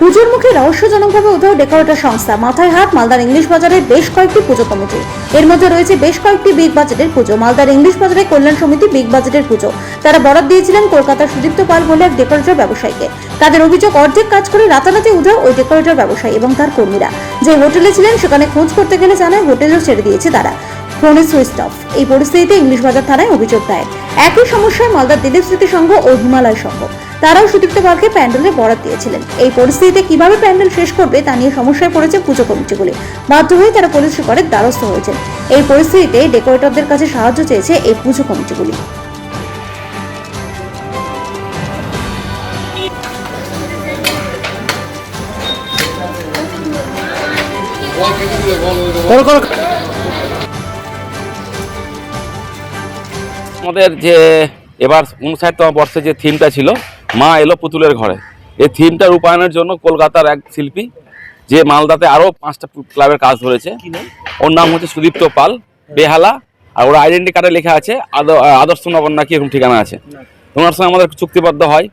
পুজোর মুখে রহস্যজনকভাবে উধাও ডেকোরেটর সংস্থা মাথায় হাত মালদার ইংলিশ বাজারের বেশ কয়েকটি পুজো কমিটি। এর মধ্যে রয়েছে বেশ কয়েকটি বিগ বাজেটের পুজো। মালদার ইংলিশ বাজারে কল্যাণ সমিতি বিগ বাজেটের পুজো। তারা বরাদ দিয়েছিলেন কলকাতার সুদীপ্ত পাল বলে এক ডেকোরেটর ব্যবসায়ীকে। তাদের অভিযোগ, অর্ধেক কাজ করে রাতারাতি উধাও ওই ডেকোরেটর ব্যবসায়ী এবং তার কর্মীরা। যে হোটেলে ছিলেন, সেখানে খোঁজ করতে গেলে জানায় হোটেলও ছেড়ে দিয়েছে তারা। ফোনে সুইচ অফ। এই পরিস্থিতিতে ইংলিশ বাজার থানায় অভিযোগ দেয় একই সমস্যায় মালদার দিলীপ স্মৃতি সংঘ ও হিমালয় সংঘ। তারাও সুদীপ্ত পালকে প্যান্ডেলে বরাদ দিয়েছিলেন। এই পরিস্থিতিতে কীভাবে প্যান্ডেল শেষ করবে তা নিয়ে সমস্যায় পড়েছে পুজো কমিটিগুলি বাধ্য হয়ে তারা পুলিশ সুপারের দ্বারস্থ হয়েছেন। এই পরিস্থিতিতে ডেকোরেটরদের কাছে সাহায্য চেয়েছে এই পুজো কমিটিগুলি আমাদের যে এবার উনষাটতম বর্ষে যে থিমটা ছিল মা এলো পুতুলের ঘরে। এই থিমটা রূপায়ণের জন্য কলকাতার এক শিল্পী যে মালদাতে আরও পাঁচটা ক্লাবের কাজ ধরেছে। ওর নাম হচ্ছে সুদীপ্ত পাল বেহালা আর ওর আইডেন্টি কার্ডে লেখা আছে আদ- আদর্শ নগর নাকি এরকম ঠিকানা আছে। ওনার সঙ্গে আমাদের চুক্তিবদ্ধ হয়।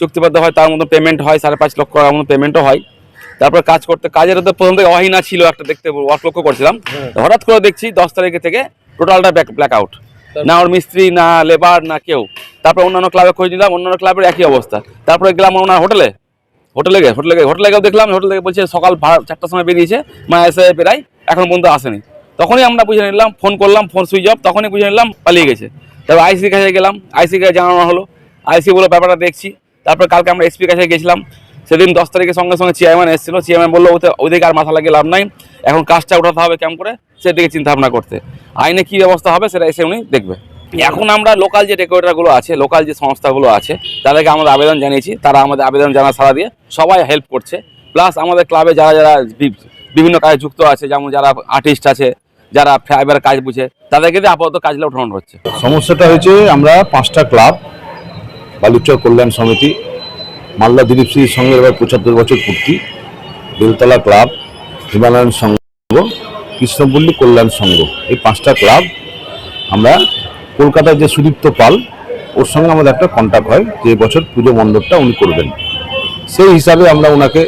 চুক্তিবদ্ধ হয় তার মতো পেমেন্ট হয় সাড়ে পাঁচ লক্ষ টাকার মতো পেমেন্টও হয়। তারপর কাজ করতে কাজের তো প্রথম থেকে অহিনা ছিল একটা দেখতে ওয়ার্ক লক্ষ্য করছিলাম। হঠাৎ করে দেখছি দশ তারিখে থেকে টোটালটা ব্ল্যাক আউট না ওর মিস্ত্রি, না লেবার না কেউ। তারপর অন্যান্য ক্লাবে খোঁজ নিলাম, অন্যান্য ক্লাবের একই অবস্থা। তারপরে গেলাম ওনার হোটেলে। হোটেলে গে হোটেলে গে হোটেলে গেও দেখলাম, হোটেল থেকে বলছে সকাল চারটার সময় বেরিয়েছে, মা এসে প্রায় এখন পর্যন্ত আসেনি। তখনই আমরা বুঝে নিলাম ফোন করলাম ফোন সুইচ অফ তখনই বুঝে নিলাম পালিয়ে গেছে। তারপর আইসির কাছে গেলাম আইসির কাছে জানানো হলো। আইসি বলে ব্যাপারটা দেখছি। তারপর কালকে আমরা এসপির কাছে গেছিলাম। সেদিন দশ তারিখের সঙ্গে সঙ্গে চেয়ারম্যান এসেছিল। চেয়ারম্যান বলল, ওতে ওদিকে আর মাথা লাগিয়ে লাভ নাই। এখন কাজটা উঠাতে হবে কেমন করে? সেদিকে চিন্তা ভাবনা করতে। আইনে কি ব্যবস্থা হবে সেটা এসে উনি দেখবে। এখন আমরা লোকাল যে ডেকোরেটরগুলো আছে লোকাল যে সংস্থাগুলো আছে, তাদেরকে আমরা আবেদন জানিয়েছি। তারা আমাদের আবেদন জানা সারা দিয়ে সবাই হেল্প করছে। প্লাস আমাদের ক্লাবে যারা যারা বিভিন্ন কাজে যুক্ত আছে, যেমন যারা আর্টিস্ট আছে, যারা ফাইবার কাজ বুঝে, তাদেরকে দিয়ে আপাতত কাজগুলো উঠানো হচ্ছে। সমস্যাটা হয়েছে, আমরা পাঁচটা ক্লাব বালুচর কল্যাণ সমিতি, মালদা দিলীপ সিংয়ের সঙ্গে এবার পঁচাত্তর বছর পূর্তি, বেলতলা ক্লাব হিমালয়ান সংঘ কৃষ্ণপল্লী কল্যাণ সংঘ। এই পাঁচটা ক্লাব আমরা কলকাতার যে সুদীপ্ত পাল, ওর সঙ্গে আমাদের একটা কন্ট্যাক্ট হয়, যে বছর পুজো মণ্ডপটা উনি করবেন। সেই হিসাবে আমরা ওনাকে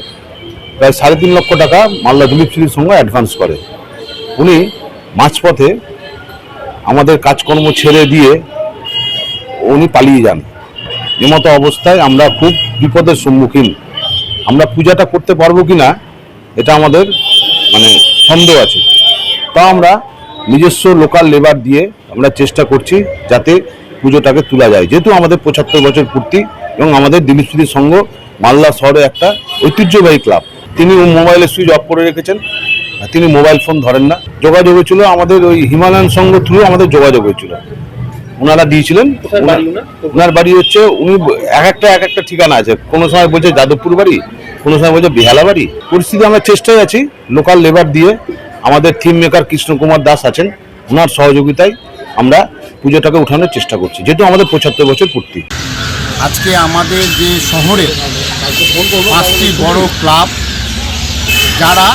প্রায় সাড়ে তিন লক্ষ টাকা মালদা দিলীপ সিংয়ের সঙ্গে অ্যাডভান্স করে। উনি মাঝপথে আমাদের কাজকর্ম ছেড়ে দিয়ে উনি পালিয়ে যান। এমতো অবস্থায় আমরা খুব বিপদের সম্মুখীন। আমরা পূজাটা করতে পারব কি না এটা আমাদের মানে সন্দেহ আছে। তা আমরা নিজস্ব লোকাল লেবার দিয়ে আমরা চেষ্টা করছি যাতে পুজোটাকে তোলা যায়। যেহেতু আমাদের পঁচাত্তর বছর পূর্তি এবং আমাদের দিলীপ স্মৃতি সংঘ মালদা শহরে একটা ঐতিহ্যবাহী ক্লাব তিনি মোবাইলে সুইচ অফ করে রেখেছেন তিনি মোবাইল ফোন ধরেন না। যোগাযোগ হয়েছিল আমাদের ওই হিমালয়ান সংঘ থ্রু আমাদের যোগাযোগ হয়েছিল। ওনারা দিয়েছিলেন ওনার বাড়ি হচ্ছে উনি এক একটা এক একটা ঠিকানা আছে। কোনো সময় বলছে যাদবপুর বাড়ি কোনো সময় বলছে বেহালা বাড়ি। পরিস্থিতি আমরা চেষ্টায় আছি লোকাল লেবার দিয়ে আমাদের থিম মেকার কৃষ্ণকুমার দাস আছেন। ওনার সহযোগিতায় আমরা পুজোটাকে উঠানোর চেষ্টা করছি। যেহেতু আমাদের পঁচাত্তর বছর পূর্তি। আজকে আমাদের যে শহরে পাঁচটি বড় ক্লাব, যারা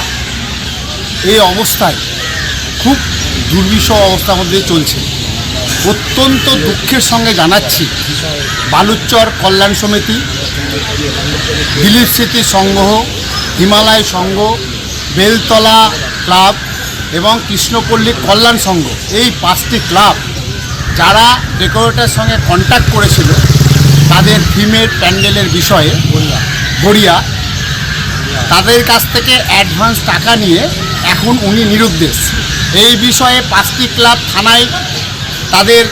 এই অবস্থায় খুব দুর্বিষহ অবস্থার মধ্যে চলছে। অত্যন্ত দুঃখের সঙ্গে জানাচ্ছি বালুচর কল্যাণ সমিতি, দিলীপ স্মৃতি সংঘ, হিমালয় সংঘ, বেলতলা ক্লাব এবং কৃষ্ণপল্লী কল্যাণ সংঘ, এই পাঁচটি ক্লাব যারা ডেকোরেটার সঙ্গে কন্ট্যাক্ট করেছিল, তাদের থিমের প্যান্ডেলের বিষয়ে গড়িয়া তাদের কাছ থেকে অ্যাডভান্স টাকা নিয়ে এখন উনি নিরুদ্দেশ। এই বিষয়ে পাঁচটি ক্লাব থানায় তাদের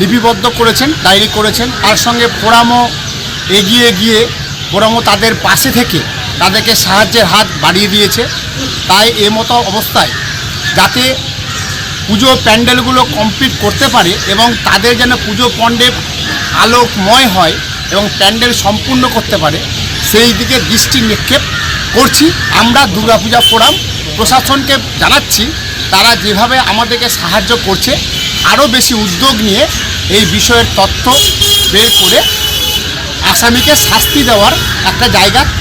লিপিবদ্ধ করেছেন, ডায়েরি করেছেন। তার সঙ্গে ফোরামও এগিয়ে গিয়ে, ফোরামও তাদের পাশে থেকে তাদেরকে সাহায্যের হাত বাড়িয়ে দিয়েছে। তাই এ মতো অবস্থায় যাতে পুজো প্যান্ডেলগুলো কমপ্লিট করতে পারে এবং তাদের যেন পুজো মণ্ডপ আলোকময় হয় এবং প্যান্ডেল সম্পূর্ণ করতে পারে, সেই দিকে দৃষ্টি নিক্ষেপ করছি। আমরা দুর্গাপূজা ফোরাম প্রশাসনকে জানাচ্ছি, তারা যেভাবে আমাদেরকে সাহায্য করছে, আরও বেশি উদ্যোগ নিয়ে এই বিষয়ের তথ্য বের করে আসামিকে শাস্তি দেওয়ার একটা জায়গা